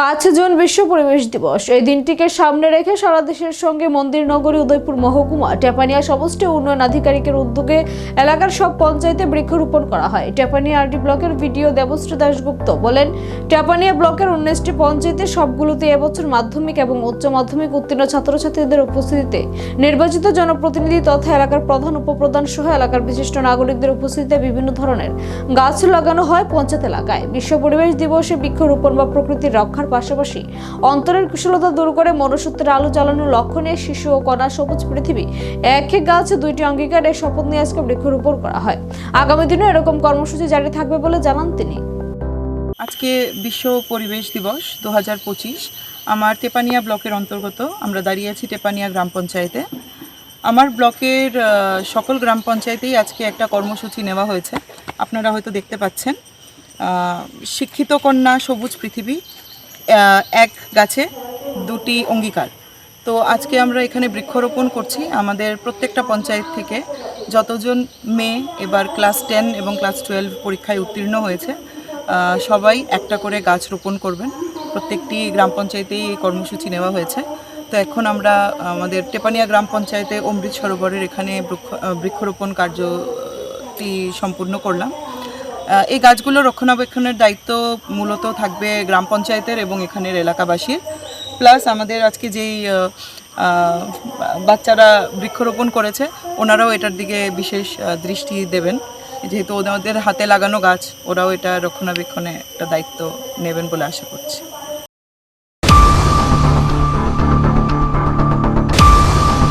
পাঁচ জুন বিশ্ব পরিবেশ দিবস। এই দিনটিকে সামনে রেখে সারা দেশের সঙ্গে মন্দির, নগরী, উদয়পুর, মহকুমা, টেপানিয়া সমষ্টি উন্নয়ন আধিকারিকের উদ্যোগে এলাকার সব পঞ্চায়েতে বৃক্ষরোপণ করা হয়। টেপানিয়া আরডি ব্লকের ভিডিও দেবশ্রী দাশগুপ্ত বলেন, টেপানিয়া ব্লকের উনিশটি পঞ্চায়েতে সবগুলোতে এবছর মাধ্যমিক এবং উচ্চ মাধ্যমিক উত্তীর্ণ ছাত্রছাত্রীদের উপস্থিতিতে নির্বাচিত জনপ্রতিনিধি তথা এলাকার প্রধান উপপ্রধান সহ এলাকার বিশিষ্ট নাগরিকদের উপস্থিতিতে বিভিন্ন ধরনের গাছ লাগানো হয় পঞ্চায়েত এলাকায়। বিশ্ব পরিবেশ দিবসে বৃক্ষরোপণ বা প্রকৃতির রক্ষার পাশাপাশি অন্তরের কুশলতা দূর করে মনুষ্যত্বের আলো জ্বালানোর লক্ষ্য নিয়ে শিশু ও কণা সবুজ পৃথিবী এক গাছ দুইটি অঙ্গীকারে শপথ নিয়ে আজকে বৃক্ষরোপণ করা হয়। আগামী দিনে এরকম কর্মসূচি জারি থাকবে বলে জানান তিনি। আজকে বিশ্ব পরিবেশ দিবস দু হাজার পঁচিশ। আমার তেপানিয়া ব্লকের অন্তর্গত আমরা দাঁড়িয়ে আছি টেপানিয়া গ্রাম পঞ্চায়েতে। আমার ব্লকের সকল গ্রাম পঞ্চায়েতেই আজকে একটা কর্মসূচি নেওয়া হয়েছে। আপনারা হয়তো দেখতে পাচ্ছেন শিক্ষিত কন্যা সবুজ পৃথিবী এক গাছে দুটি অঙ্গীকার। তো আজকে আমরা এখানে বৃক্ষরোপণ করছি। আমাদের প্রত্যেকটা পঞ্চায়েত থেকে যতজন মেয়ে এবার ক্লাস টেন এবং ক্লাস টুয়েলভ পরীক্ষায় উত্তীর্ণ হয়েছে সবাই একটা করে গাছ রোপণ করবেন। প্রত্যেকটি গ্রাম পঞ্চায়েতেই এই কর্মসূচি নেওয়া হয়েছে। তো এখন আমরা আমাদের টেপানিয়া গ্রাম পঞ্চায়েতে অমৃত সরোবরের এখানে বৃক্ষ- বৃক্ষরোপণ কার্যটি সম্পূর্ণ করলাম। এই গাছগুলো রক্ষণাবেক্ষণের দায়িত্ব মূলত থাকবে গ্রাম পঞ্চায়েতের এবং এখানের এলাকাবাসীর। প্লাস আমাদের আজকে যেই বাচ্চারা বৃক্ষরোপণ করেছে, ওনারাও এটার দিকে বিশেষ দৃষ্টি দেবেন। যেহেতু ওদের হাতে লাগানো গাছ, ওরাও এটা রক্ষণাবেক্ষণে একটা দায়িত্ব নেবেন বলে আশা করছি।